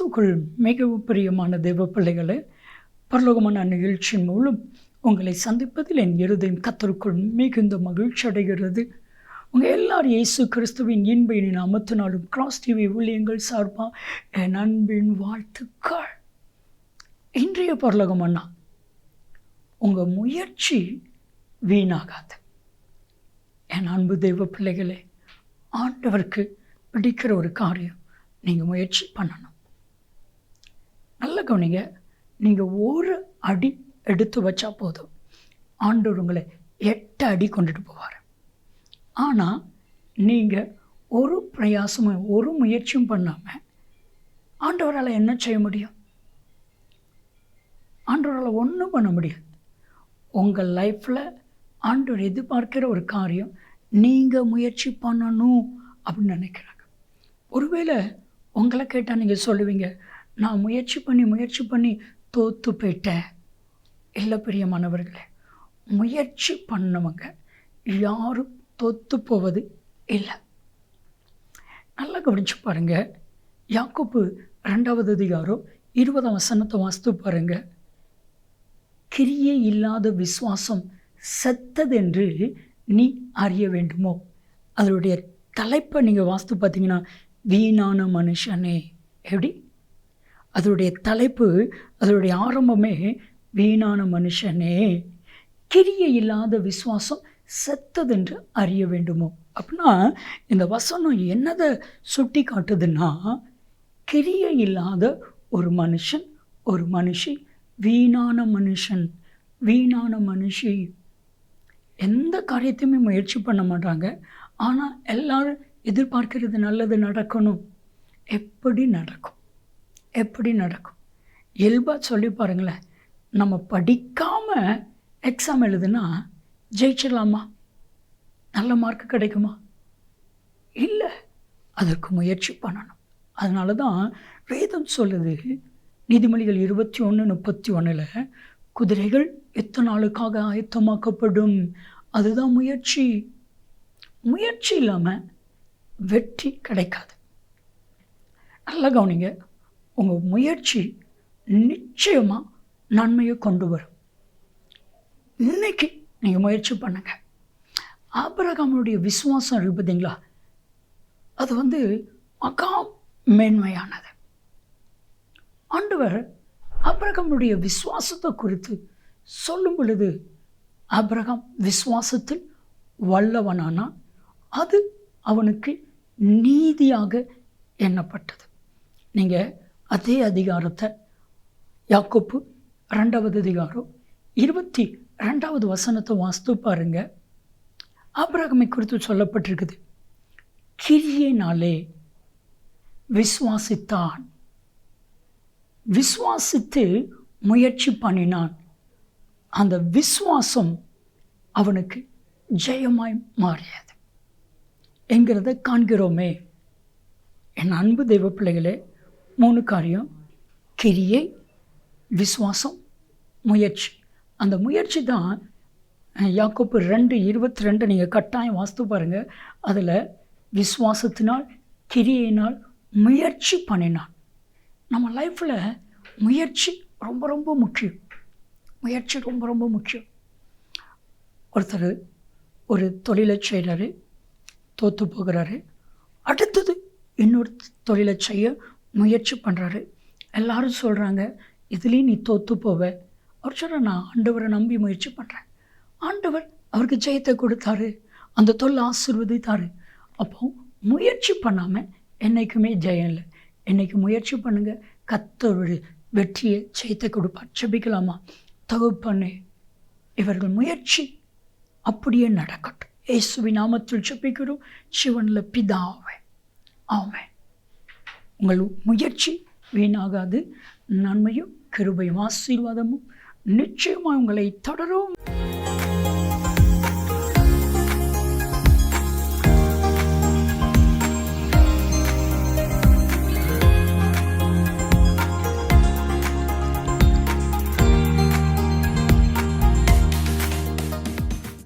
கிறிஸ்துக்குள் மிகவும் பிரியமான தெய்வ பிள்ளைகளே பரலோகமான நிகழ்ச்சியின் மூலம் உங்களை சந்திப்பதில் என் இருதயம் கத்தருக்குள் மிகுந்த மகிழ்ச்சி அடைகிறது. உங்கள் எல்லார் இயேசு கிறிஸ்துவின் இன்பையின் நாமத்தினாலும் கிராஸ் டிவி ஊழியங்கள் சார்பாக என் அன்பின் வாழ்த்துக்கள். இன்றைய பரலோகம் அண்ணா உங்கள் முயற்சி வீணாகாது. என் அன்பு தெய்வ பிள்ளைகளே ஆண்டவருக்கு பிடிக்கிற ஒரு காரியம் நீங்கள் முயற்சி பண்ணணும். நல்ல கவனிங்க. நீங்கள் ஒரு அடி எடுத்து வச்சா போதும். ஆண்டவர் உங்களை எட்டு அடி கொண்டுட்டு போவார். ஆனால் நீங்கள் ஒரு பிரயாசமும் ஒரு முயற்சியும் பண்ணாமல் ஆண்டவரால் என்ன செய்ய முடியும்? ஆண்டவரால் ஒன்றும் பண்ண முடியாது. உங்கள் லைஃப்பில் ஆண்டவர் எதிர்பார்க்கிற ஒரு காரியம் நீங்கள் முயற்சி பண்ணணும் அப்படின்னு நினைக்கிறாங்க. ஒருவேளை உங்களை கேட்டால் நீங்கள் சொல்லுவீங்க நான் முயற்சி பண்ணி முயற்சி பண்ணி தோற்று போயிட்டேன். இல்லை பிரியமானவர்களே முயற்சி பண்ணவங்க யாரும் தோற்று போவது இல்லை. நல்லா கவனிச்சு பாருங்க. யாக்கோப்பு ரெண்டாவது அதிகாரம் இருபதாம் வசனத்தை வாஸ்து பாருங்கள் கிரியே இல்லாத விசுவாசம் செத்ததென்று நீ அறிய வேண்டுமோ? அதனுடைய தலைப்பை நீங்கள் வாஸ்து பார்த்தீங்கன்னா வீணான மனுஷனே. எப்படி? அதனுடைய தலைப்பு அதனுடைய ஆரம்பமே வீணான மனுஷனே கிரிய இல்லாத விசுவாசம் செத்ததென்று அறிய வேண்டுமோ? அப்படின்னா இந்த வசனம் என்னதை சுட்டி காட்டுதுன்னா கிரிய இல்லாத ஒரு மனுஷன் ஒரு மனுஷி வீணான மனுஷன் வீணான மனுஷி. எந்த காரியத்தையுமே முயற்சி பண்ண மாட்டாங்க. ஆனால் எல்லாரும் எதிர்பார்க்கிறது நல்லது நடக்கணும். எப்படி நடக்கும்? எப்படி நடக்கும்? இயல்பாக சொல்லி பாருங்களேன். நம்ம படிக்காமல் எக்ஸாம் எழுதுனா ஜெயிச்சிடலாமா? நல்ல மார்க் கிடைக்குமா? இல்லை. அதற்கு முயற்சி பண்ணணும். அதனால தான் வேதம் சொல்லுது. நீதிமொழிகள் இருபத்தி ஒன்று முப்பத்தி ஒன்றில் குதிரைகள் எத்தனை நாளுக்காக ஆயத்தமாக்கப்படும்? அதுதான் முயற்சி. முயற்சி இல்லாமல் வெற்றி கிடைக்காது. நல்லா கவனிங்க. உங்கள் முயற்சி நிச்சயமாக நன்மையை கொண்டு வரும். இன்னைக்கு நீங்கள் முயற்சி பண்ணுங்க. ஆபரகாமனுடைய விசுவாசம் இருக்கு பார்த்தீங்களா அது வந்து மகா மேன்மையானது. ஆண்டவர் ஆபிரகாமுடைய விசுவாசத்தை குறித்து சொல்லும் பொழுது ஆபிரகாம் விசுவாசத்தில் வல்லவனானான் அது அவனுக்கு நீதியாக எண்ணப்பட்டது. நீங்கள் அதே அதிகாரத்தை யாக்கோப்பு ரெண்டாவது அதிகாரம் இருபத்தி ரெண்டாவது வசனத்தை வாஸ்து பாருங்க. ஆபிரகமை குறித்து சொல்லப்பட்டிருக்குது. கிரியினாலே விசுவாசித்தான். விசுவாசித்து முயற்சி பண்ணினான். அந்த விசுவாசம் அவனுக்கு ஜெயமாய் மாறியது. என்கிறத காண்கிறோமே. என் அன்பு தெய்வ பிள்ளைகளே மூணு காரியம். கிரியை விசுவாசம் முயற்சி. அந்த முயற்சி தான் யாக்கோப்பு ரெண்டு இருபத்தி ரெண்டு நீங்கள் கட்டாயம் வாஸ்து பாருங்கள் அதில் விசுவாசத்தினால் கிரியையினால் முயற்சி பண்ணினான் நம்ம லைஃப்பில் முயற்சி ரொம்ப ரொம்ப முக்கியம். முயற்சி ரொம்ப ரொம்ப முக்கியம். ஒருத்தர் ஒரு தொழிலை செய்கிறாரு தோற்று போகிறாரு. அடுத்தது இன்னொரு தொழிலை செய்ய முயற்சி பண்ணுறாரு எல்லாரும் சொல்கிறாங்க இதுலேயும் நீ தோற்று போவ. அவர் சொல்கிற நான் ஆண்டவரை நம்பி முயற்சி பண்ணுறேன் ஆண்டவர் அவருக்கு ஜெயத்தை கொடுத்தாரு. அந்த தொல் ஆசிர்வதித்தாரு. அப்போ முயற்சி பண்ணாமல் என்றைக்குமே ஜெயம் இல்லை. என்றைக்கு முயற்சி பண்ணுங்கள் கத்தோடு வெற்றியை ஜெயத்தை கொடுப்பார். செபிக்கலாமா தகுப்பண்ணு இவர்கள் முயற்சி அப்படியே நடக்கட்டும். இயேசுவின் நாமத்தில் செபிக்கிறோம் சிவனில் பிதாவே. ஆமே உங்கள் முயற்சி வீணாகாது. நன்மையும் கிருபையும் ஆசீர்வாதமும் நிச்சயமாக உங்களை தொடரும்.